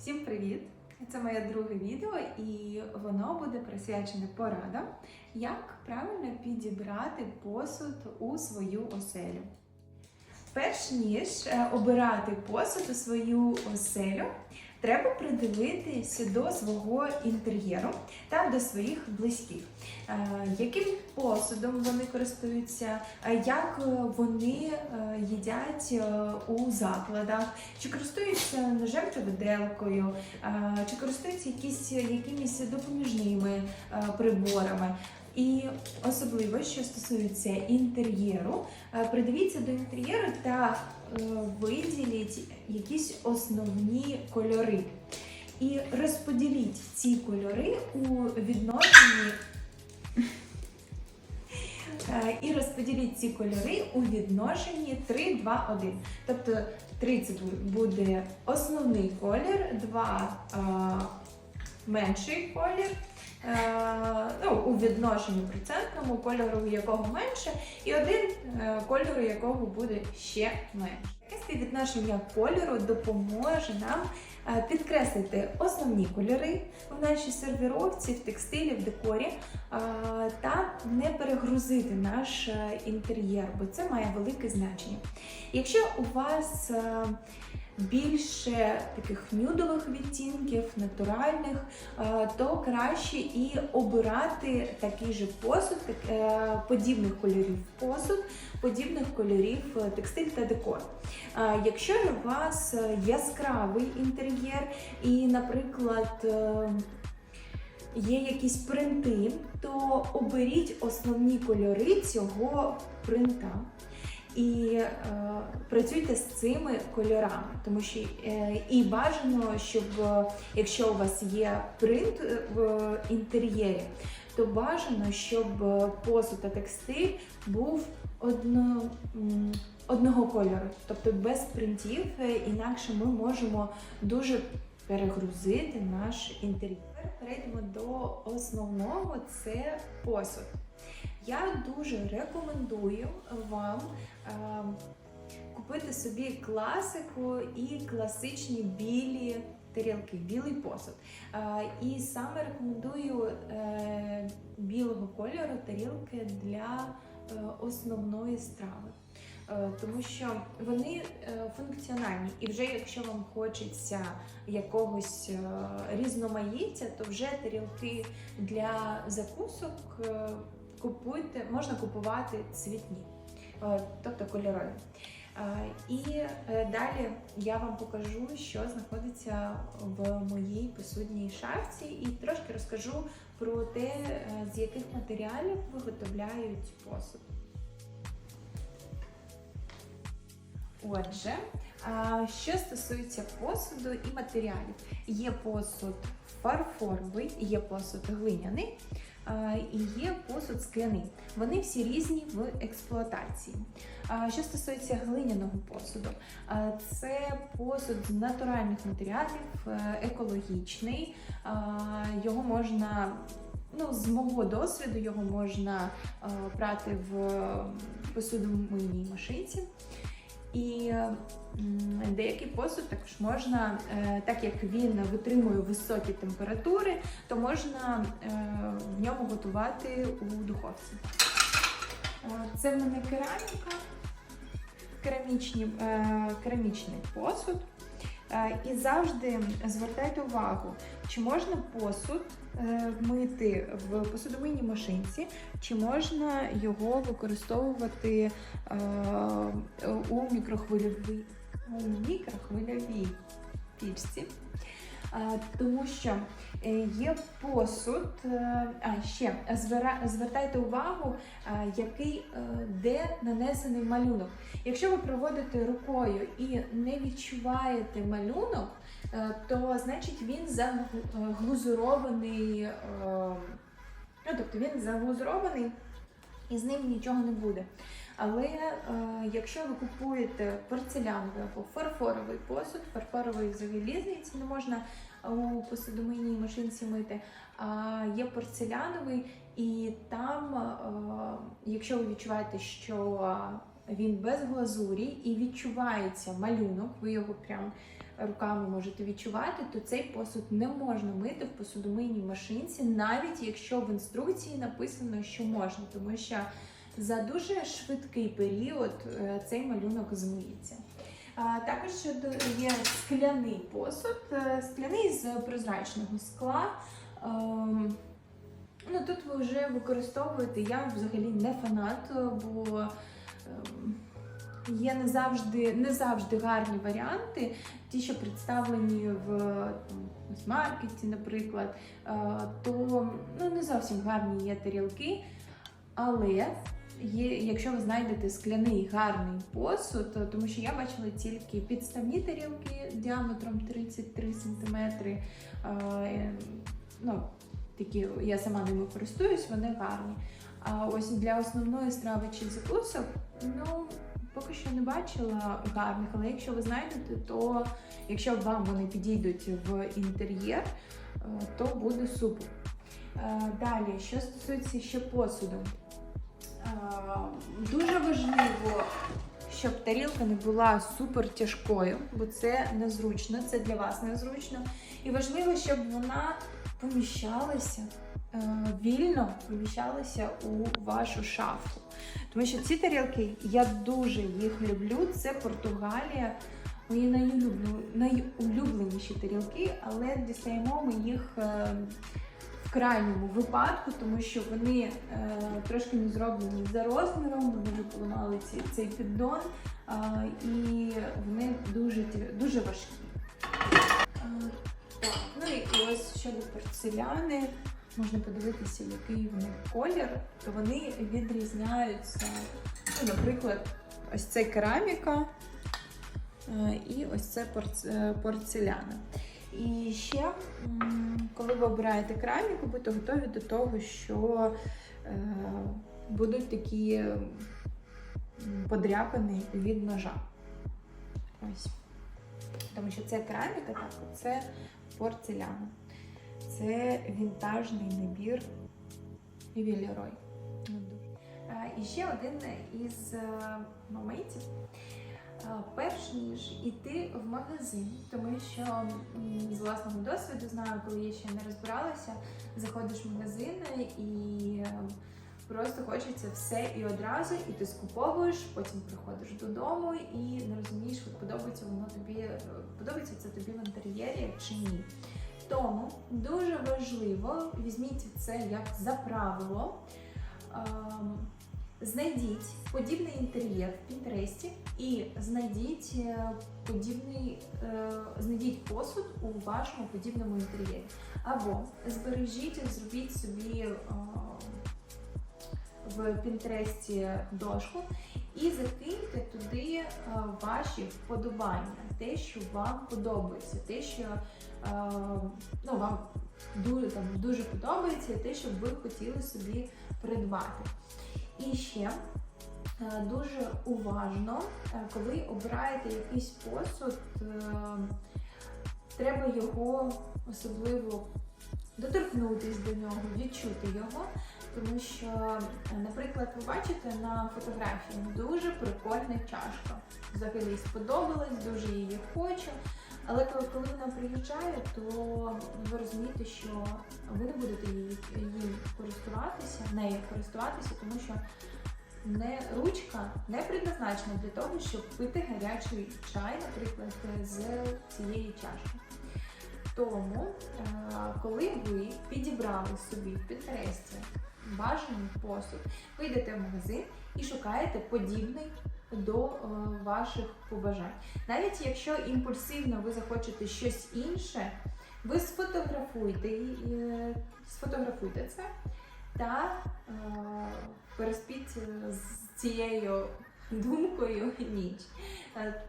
Всім привіт! Це моє друге відео, і воно буде присвячене порадам, як правильно підібрати посуд у свою оселю. Перш ніж е, обирати посуд у свою оселю, треба придивитися до свого інтер'єру та до своїх близьких, Е, яким посудом вони користуються, е, як вони е, їдять у закладах, чи користуються ножем та виделкою, чи користуються якісь, якимись допоміжними приборами. І особливо, що стосується інтер'єру, е, придивіться до інтер'єру та е, виділіть якісь основні кольори. І розподіліть ці кольори у відношенні. Е, І розподіліть ці кольори у відношенні 3, 2, 1. Тобто 3 це буде основний колір, 2 е, менший колір. Е, ну, у відношенні процентному кольору якого менше, і один е, кольору якого буде ще менше. Таке співвідношення кольору допоможе нам е, підкреслити основні кольори в нашій сервіровці, в текстилі, в декорі та не перегрузити наш інтер'єр, бо це має велике значення. Якщо у вас більше таких нюдових відтінків, натуральних, е, то краще і обирати такий же посуд, е, подібних кольорів посуд, подібних кольорів е, текстиль та декор. Якщо ж у вас яскравий інтер'єр і, наприклад, Є якісь принти, то оберіть основні кольори цього принта і е, працюйте з цими кольорами, тому що е, і бажано, щоб е, якщо у вас є принт е, в інтер'єрі, то бажано, щоб е, посуд та текстиль був одно, одного кольору, тобто без принтів, інакше ми можемо дуже перегрузити наш інтер'єр. Перейдемо до основного це посуд. Я дуже рекомендую вам е, купити собі класику і класичні білі тарілки, білий посуд. Е, і саме рекомендую е, білого кольору тарілки для основної страви. Тому що вони функціональні, і вже якщо вам хочеться якогось різноманіття, то вже тарілки для закусок купуйте, можна купувати цвітні, е, тобто кольорові. Е, І е, далі я вам покажу, що знаходиться в моїй посудній шафці, і трошки розкажу про те, з яких матеріалів виготовляють посуд. Отже, що стосується посуду і матеріалів, є посуд фарфоровий, є посуд глиняний і є посуд скляний. Вони всі різні в експлуатації. Що стосується глиняного посуду, це посуд з натуральних матеріалів, е, екологічний. Його можна, ну, з мого досвіду, його можна е, прати в посудомийній машинці. І деякий посуд також можна, е, так як він витримує високі температури, то можна е, в ньому готувати у духовці. Е, Це в мене кераміка, керамічні, е, керамічний посуд. Е, І завжди звертайте увагу, чи можна посуд е, мити в посудомийній машинці, чи можна його використовувати у мікрохвильовій, у мікрохвильовій пічці. Е, Тому що е, є посуд, е, а ще звертайте увагу, який де нанесений малюнок. Якщо ви проводите рукою і не відчуваєте малюнок, то значить він заглузурований, ну, тобто він заглузурований і з ним нічого не буде. Але е, якщо ви купуєте порцеляновий або фарфоровий посуд, фарфоровий взагалі здається, не можна у посудомийній машинці мити, а є порцеляновий, і там, е, якщо ви відчуваєте, що він без глазурі і відчувається малюнок, ви його прям руками можете відчувати, то цей посуд не можна мити в посудомийній машинці, навіть якщо в інструкції написано, що можна, тому що за дуже швидкий період е, цей малюнок змиється. Також є скляний посуд, е, скляний з прозрачного скла. Ем, Ну, тут ви вже використовуєте, я взагалі не фанат, бо ем, є не завжди, не завжди гарні варіанти, ті, що представлені в маркеті, наприклад, е, то ну, не зовсім гарні є тарілки. Але є, якщо ви знайдете скляний гарний посуд, то- тому що я бачила тільки підставні тарілки діаметром 33 см. Ну, такі я сама ними користуюсь, вони гарні. А ось для основної страви чи закусок, ну поки що не бачила гарних, але якщо ви знайдете, то якщо вам вони підійдуть в інтер'єр, е, то буде супер. Е, Далі, що стосується ще посуду, Е, дуже важливо, щоб тарілка не була супер тяжкою, бо це незручно, це для вас незручно. І важливо, щоб вона поміщалася е, вільно поміщалася у вашу шафу. Тому що ці тарілки, я дуже їх люблю. Це Португалія. Мої найулюбленіші тарілки, але дістаємо ми їх е, в крайньому випадку, тому що вони е, трошки не зроблені за розміром, вони вже поламали ці, цей піддон, е, і вони дуже, дуже важкі. Е, так, ну і ось щодо порцеляни, можна подивитися, який в них колір, то вони відрізняються. Ну, наприклад, ось це кераміка е, і ось це е, порцеляна. І ще, коли ви обираєте кераміку, будьте готові до того, що е, будуть такі подряпини від ножа. Ось. Тому що це кераміка, так, це порцеляна. Це вінтажний набір Вілерой. І ще один із е, моментів. Перш ніж іти в магазин, тому що з власного досвіду знаю, коли я ще не розбиралася, заходиш в магазин і е, просто хочеться все і одразу, і ти скуповуєш, потім приходиш додому і не розумієш, подобається воно тобі, е, подобається це тобі в інтер'єрі чи ні. Тому дуже важливо, візьміть це як за правило. Знайдіть подібний інтер'єр в Пінтересті і знайдіть е, подібний, е, знайдіть посуд у вашому подібному інтер'єрі. Або збережіть, зробіть собі е, в Пінтересті дошку і закиньте туди е, ваші вподобання, те, що вам подобається, те, що е, ну, вам дуже, там, дуже подобається, те, що ви хотіли собі придбати. І ще е, дуже уважно, коли обираєте якийсь посуд, треба його особливо доторкнутись до нього, відчути його. Тому що, е, наприклад, ви бачите на фотографії дуже прикольна чашка. Взагалі сподобалась, дуже її хочу. Але коли, вона приїжджає, то ви розумієте, що ви не будете її, її користуватися, нею користуватися, тому що не, ручка не предназначена для того, щоб пити гарячий чай, наприклад, з цієї чашки. Тому, е, коли ви підібрали собі в Пінтересті бажаний посуд, ви йдете в магазин і шукаєте подібний до е, ваших побажань. Навіть якщо імпульсивно ви захочете щось інше, ви сфотографуйте, е, сфотографуйте це та е, переспіть з цією думкою ніч.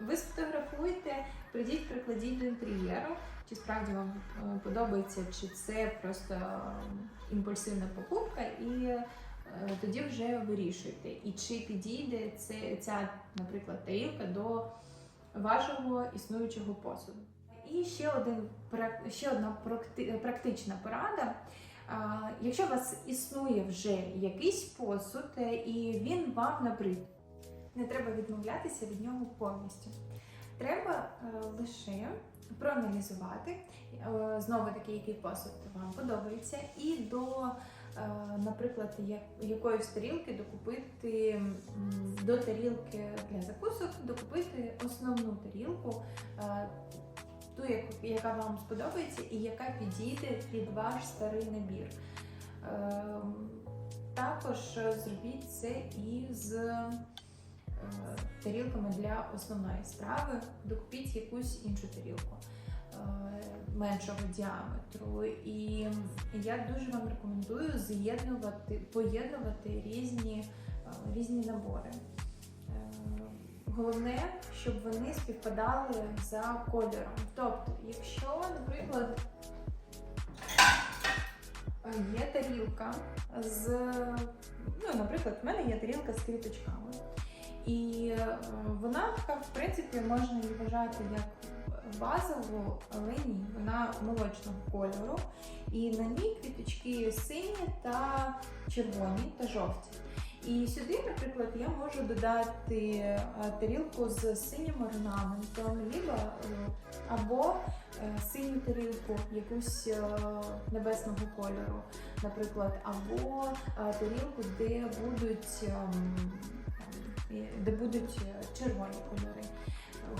Ви сфотографуйте, прийдіть, прикладіть до інтер'єру, чи справді вам е, подобається, чи це просто е, імпульсивна покупка, і е, тоді вже вирішуйте. І чи підійде це, ця, наприклад, тарілка до вашого існуючого посуду. І ще, один, ще одна практична порада. Якщо у вас існує вже якийсь посуд, і він вам набрид, не треба відмовлятися від нього повністю. Треба лише проаналізувати е, знову таки, який посуд вам подобається, і до, е, наприклад, якоїсь тарілки докупити до тарілки для закусок, докупити основну тарілку. е, Ту, яка вам сподобається, і яка підійде під ваш старий набір. Також зробіть це і з е, тарілками для основної страви. Докупіть якусь іншу тарілку е, меншого діаметру. І я дуже вам рекомендую з'єднувати, поєднувати різні, е, різні набори. Е, Головне, щоб вони співпадали за кольором. Тобто, якщо, наприклад, е, є тарілка з, ну, наприклад, в мене є тарілка з квіточками. І е, вона така, в принципі, можна її вважати як базову, але ні, вона молочного кольору. І на ній квіточки сині та червоні та жовті. І сюди, наприклад, я можу додати е, тарілку з синім орнаментом, е, або синю тарілку, якусь небесного кольору, наприклад, або тарілку, де будуть, ем, де будуть е, червоні кольори.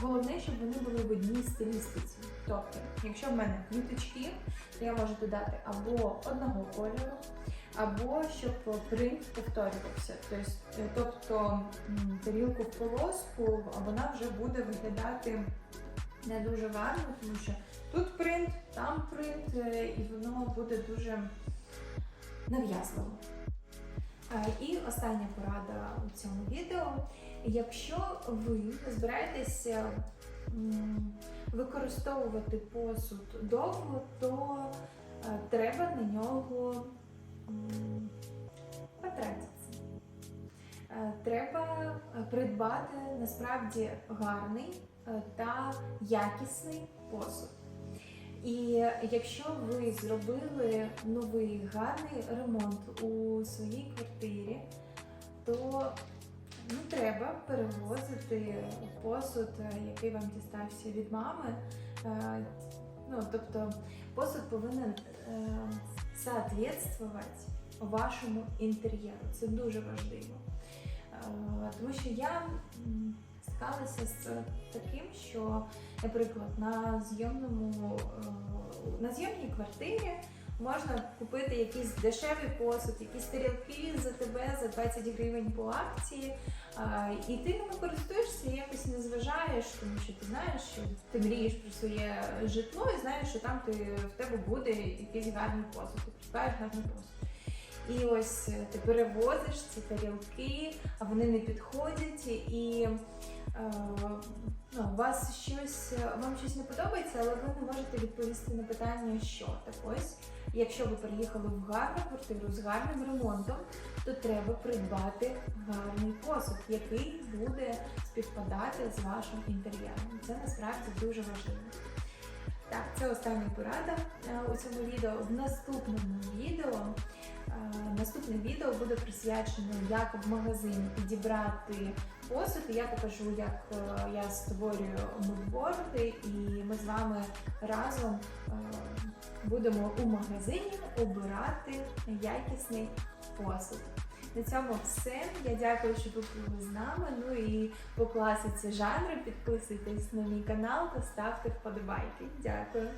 Головне, щоб вони були в одній стилістиці. Тобто, якщо в мене квіточки, то я можу додати або одного кольору, або щоб принт повторювався. Тобто, е, тобто тарілку в полоску, а вона вже буде виглядати не дуже гарно, тому що тут принт, там принт, е, і воно буде дуже нав'язливо. Е, І остання порада у цьому відео. Якщо ви збираєтеся використовувати посуд довго, то е, треба на нього потратитися. Е, Треба придбати насправді гарний та якісний посуд. І якщо ви зробили новий гарний ремонт у своїй квартирі, то не треба перевозити посуд, е, який вам дістався від мами. Е, Ну, тобто посуд повинен е, соответствувати вашому інтер'єру. Це дуже важливо. Тому що я стикалася з таким, що, наприклад, на зйомному е, на зйомній квартирі можна купити якийсь дешевий посуд, якісь тарілки за тебе за 20 гривень по акції. І ти ними користуєшся якось не зважаєш, тому що ти знаєш, що ти мрієш про своє житло і знаєш, що там ти, в тебе буде якийсь гарний посуд, ти придбаєш гарний посуд. І ось е, ти перевозиш ці тарілки, а вони не підходять, і ну, у вас щось, вам щось не подобається, але ви не можете відповісти на питання, що так ось. Якщо ви переїхали в гарну квартиру з гарним ремонтом, то треба придбати гарний посуд, який буде співпадати з вашим інтер'єром. Це насправді дуже важливо. Так, це остання порада е, у цьому відео. В наступному відео е, наступне відео буде присвячено, як в магазині підібрати посуд. Я покажу, як е, я створюю мудборди, і ми з вами разом е, будемо у магазині обирати якісний посуд. На цьому все. Я дякую, що ви були з нами. Ну і по класиці жанру підписуйтесь на мій канал та ставте вподобайки. Дякую.